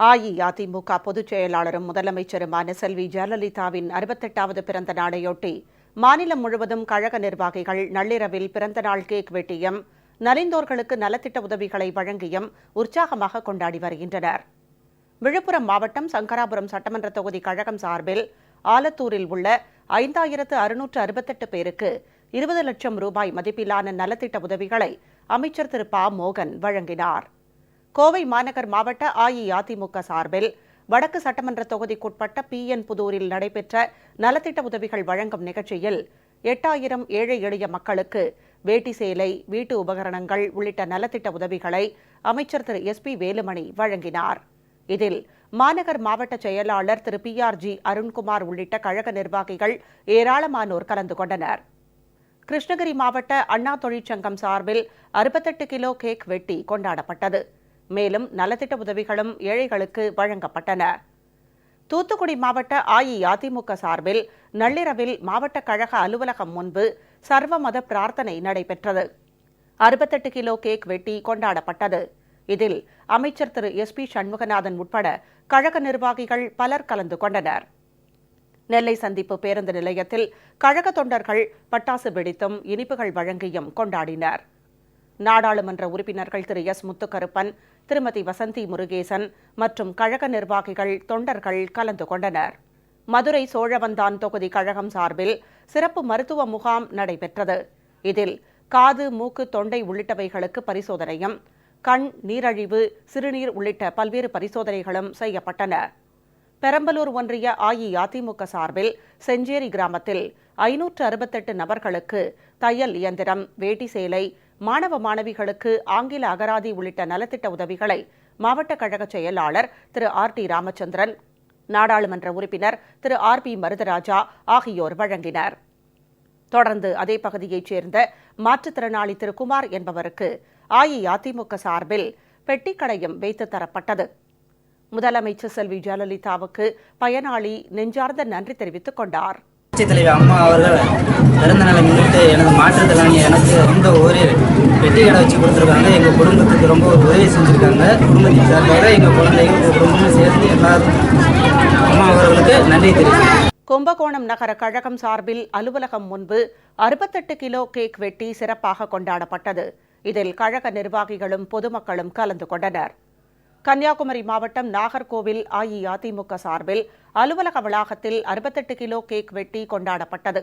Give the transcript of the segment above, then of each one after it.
அஇஅதிமுக பொதுச் செயலாளரும் முதலமைச்சருமான செல்வி ஜெயலலிதாவின் அறுபத்தெட்டாவது பிறந்த நாளையொட்டி மாநிலம் முழுவதும் கழக நிர்வாகிகள் நள்ளிரவில் பிறந்த நாள் கேக் வெட்டியும் நலிந்தோர்களுக்கு நலத்திட்ட உதவிகளை வழங்கியும் உற்சாகமாக கொண்டாடி வருகின்றனர். விழுப்புரம் மாவட்டம் சங்கராபுரம் சட்டமன்ற தொகுதி கழகம் சார்பில் ஆலத்தூரில் உள்ள ஐந்தாயிரத்து அறுநூற்று அறுபத்தெட்டு பேருக்கு இருபது லட்சம் ரூபாய் மதிப்பிலான நலத்திட்ட உதவிகளை அமைச்சர் திரு ப மோகன் வழங்கினார். கோவை மாநகர் மாவட்ட அஇஅதிமுக சார்பில் வடக்கு சட்டமன்ற தொகுதிக்குட்பட்ட பி என் புதூரில் நடைபெற்ற நலத்திட்ட உதவிகள் வழங்கும் நிகழ்ச்சியில் எட்டாயிரம் ஏழை எளிய மக்களுக்கு வேட்டி சேலை வீட்டு உபகரணங்கள் உள்ளிட்ட நலத்திட்ட உதவிகளை அமைச்சர் திரு. எஸ். பி. வேலுமணி வழங்கினார். இதில் மாநகர் மாவட்ட செயலாளர் திரு. பி. ஆர். ஜி. அருண்குமார் உள்ளிட்ட கழக நிர்வாகிகள் ஏராளமானோர் கலந்து கொண்டனர். கிருஷ்ணகிரி மாவட்ட அண்ணா தொழிற்சங்கம் சார்பில் அறுபத்தெட்டு கிலோ கேக் வெட்டி கொண்டாடப்பட்டது. மேலும் நலத்திட்ட உதவிகளும் ஏழைகளுக்கு வழங்கப்பட்டன. தூத்துக்குடி மாவட்ட அஇஅதிமுக சார்பில் நள்ளிரவில் மாவட்ட கழக அலுவலகம் முன்பு சர்வமத பிரார்த்தனை நடைபெற்றது. அறுபத்தெட்டு கிலோ கேக் வெட்டி கொண்டாடப்பட்டது. இதில் அமைச்சர் திரு. எஸ். பி. சண்முகநாதன் உட்பட கழக நிர்வாகிகள் பலர் கலந்து கொண்டனர். நெல்லை சந்திப்பு பேருந்து நிலையத்தில் கழக தொண்டர்கள் பட்டாசு வெடித்தும் இனிப்புகள் வழங்கியும் கொண்டாடினர். நாடாளுமன்ற உறுப்பினர்கள் திரு எஸ் முத்துக்கருப்பன் திருமதி வசந்தி முருகேசன் மற்றும் கழக நிர்வாகிகள் தொண்டர்கள் கலந்து கொண்டனர். மதுரை சோழவந்தான் தொகுதி கழகம் சார்பில் சிறப்பு மருத்துவ முகாம் நடைபெற்றது. இதில் காது மூக்கு தொண்டை உள்ளிட்டவைகளுக்கு பரிசோதனையும் கண் நீரழிவு சிறுநீர் உள்ளிட்ட பல்வேறு பரிசோதனைகளும் செய்யப்பட்டன. பெரம்பலூர் ஒன்றிய அஇஅதிமுக சார்பில் செஞ்சேரி கிராமத்தில் ஐநூற்று அறுபத்தெட்டு நபர்களுக்கு தையல் இயந்திரம் வேட்டி சேலை மாணவ மாணவிகளுக்கு ஆங்கில அகராதி உள்ளிட்ட நலத்திட்ட உதவிகளை மாவட்ட கழக செயலாளர் திரு ஆர் டி ராமச்சந்திரன் நாடாளுமன்ற உறுப்பினர் திரு ஆர் பி மருதராஜா ஆகியோர் வழங்கினர். தொடர்ந்து அதே பகுதியைச் சேர்ந்த மாற்றுத்திறனாளி திரு குமார் என்பவருக்கு அஇஅதிமுக சார்பில் பெட்டிக்கடையும் வைத்து தரப்பட்டது. முதலமைச்சர் செல்வி ஜெயலலிதாவுக்கு பயனாளி நெஞ்சார்ந்த நன்றி தெரிவித்துக் கொண்டார். புரட்சித் தலைவி அம்மா அவர்கள் பிறந்த நாளை முன்னிட்டு எனது மாற்றுத்திறனாளி எனக்கு சொந்த ஊரில் பெட்டி கடை வச்சு கொடுத்துருக்காங்க. எங்கள் குடும்பத்துக்கு ரொம்ப ஒரு உதவி செஞ்சுருக்காங்க. குடும்பத்தின் சார்பாக எங்கள் குழந்தைங்க எங்கள் குடும்பமும் சேர்ந்து எல்லாரும் அம்மா அவர்களுக்கு நன்றி தெரிவிக்கிறேன். கும்பகோணம் நகர கழகம் சார்பில் அலுவலகம் முன்பு அறுபத்தெட்டு கிலோ கேக் வெட்டி சிறப்பாக கொண்டாடப்பட்டது. இதில் கழக நிர்வாகிகளும் பொதுமக்களும் கலந்து கொண்டனர். கன்னியாகுமரி மாவட்டம் நாகர்கோவில் அஇஅதிமுக சார்பில் அலுவலக வளாகத்தில் அறுபத்தெட்டு கிலோ கேக் வெட்டி கொண்டாடப்பட்டது.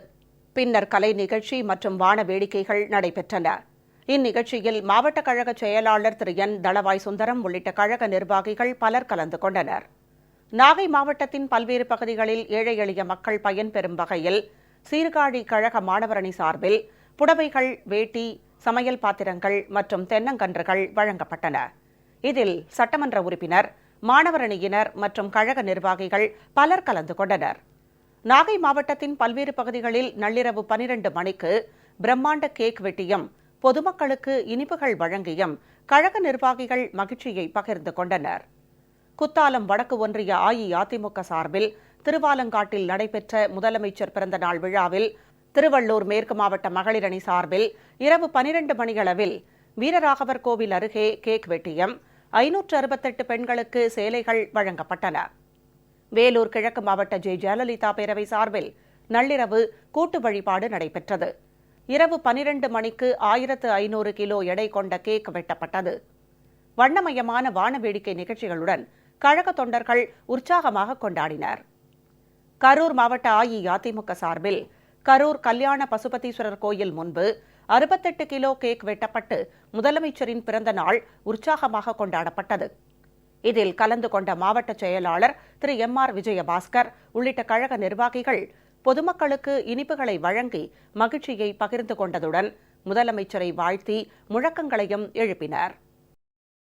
பின்னர் கலை நிகழ்ச்சி மற்றும் வான வேடிக்கைகள் நடைபெற்றன. இந்நிகழ்ச்சியில் மாவட்ட கழக செயலாளர் திரு. என். தளவாய் சுந்தரம் உள்ளிட்ட கழக நிர்வாகிகள் பலர் கலந்து கொண்டனர். நாகை மாவட்டத்தின் பல்வேறு பகுதிகளில் ஏழை எளிய மக்கள் பயன்பெறும் வகையில் சீர்காழி கழக மாணவரணி சார்பில் புடவைகள் வேட்டி சமையல் பாத்திரங்கள் மற்றும் தென்னங்கன்றுகள் வழங்கப்பட்டன. இதில் சட்டமன்ற உறுப்பினர் மாணவரணியினர் மற்றும் கழக நிர்வாகிகள் பலர் கலந்து கொண்டனர். நாகை மாவட்டத்தின் பல்வேறு பகுதிகளில் நள்ளிரவு பனிரண்டு மணிக்கு பிரம்மாண்ட கேக் வெட்டியும் பொதுமக்களுக்கு இனிப்புகள் வழங்கியும் கழக நிர்வாகிகள் மகிழ்ச்சியை பகிர்ந்து கொண்டனர். குத்தாலம் வடக்கு ஒன்றிய அஇஅதிமுக சார்பில் திருவாலங்காட்டில் நடைபெற்ற முதலமைச்சர் பிறந்தநாள் விழாவில் திருவள்ளூர் மேற்கு மாவட்ட மகளிரணி சார்பில் இரவு பனிரண்டு மணியளவில் வீரராகவர் கோவில் அருகே கேக் வெட்டியம் ஐநூற்று அறுபத்தெட்டு பெண்களுக்கு சேலைகள் வழங்கப்பட்டன. வேலூர் கிழக்கு மாவட்ட ஜெ. ஜெயலலிதா பேரவை சார்பில் நள்ளிரவு கூட்டு வழிபாடு நடைபெற்றது. இரவு பனிரண்டு மணிக்கு ஆயிரத்து ஐநூறு கிலோ எடை கொண்ட கேக் வெட்டப்பட்டது. வண்ணமயமான வான வேடிக்கை நிகழ்ச்சிகளுடன் கழக தொண்டர்கள் உற்சாகமாக கொண்டாடினர். கரூர் மாவட்ட அஇஅதிமுக சார்பில் கரூர் கல்யாண பசுபதீஸ்வரர் கோயில் முன்பு அறுபத்தெட்டு கிலோ கேக் வெட்டப்பட்டு முதலமைச்சரின் பிறந்த நாள் உற்சாகமாக கொண்டாடப்பட்டது. இதில் கலந்து கொண்ட மாவட்ட செயலாளர் திரு. எம். ஆர். விஜயபாஸ்கர் உள்ளிட்ட கழக நிர்வாகிகள் பொதுமக்களுக்கு இனிப்புகளை வழங்கி மகிழ்ச்சியை பகிர்ந்து கொண்டதுடன் முதலமைச்சரை வாழ்த்தி முழக்கங்களையும் எழுப்பினர்.